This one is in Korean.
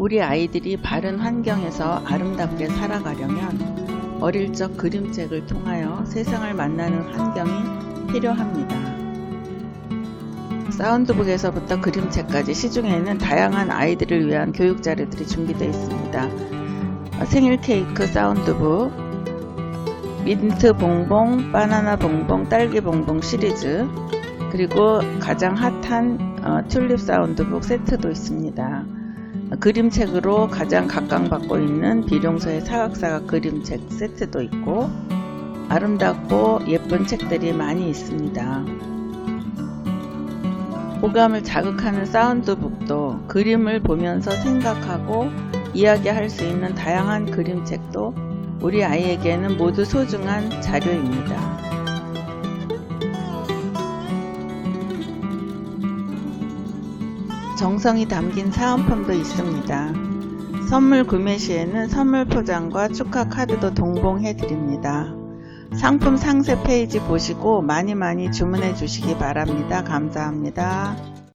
우리 아이들이 바른 환경에서 아름답게 살아가려면 어릴 적 그림책을 통하여 세상을 만나는 환경이 필요합니다. 사운드북에서부터 그림책까지 시중에는 다양한 아이들을 위한 교육 자료들이 준비되어 있습니다. 생일 케이크 사운드북, 민트 봉봉, 바나나 봉봉, 딸기 봉봉 시리즈, 그리고 가장 핫한 어, 튤립 사운드북 세트도 있습니다. 그림책으로 가장 각광받고 있는 비룡소의 사각사각 그림책 세트도 있고 아름답고 예쁜 책들이 많이 있습니다. 호감을 자극하는 사운드북도 그림을 보면서 생각하고 이야기할 수 있는 다양한 그림책도 우리 아이에게는 모두 소중한 자료입니다. 정성이 담긴 사은품도 있습니다. 선물 구매 시에는 선물 포장과 축하 카드도 동봉해 드립니다. 상품 상세 페이지 보시고 많이 많이 주문해 주시기 바랍니다. 감사합니다.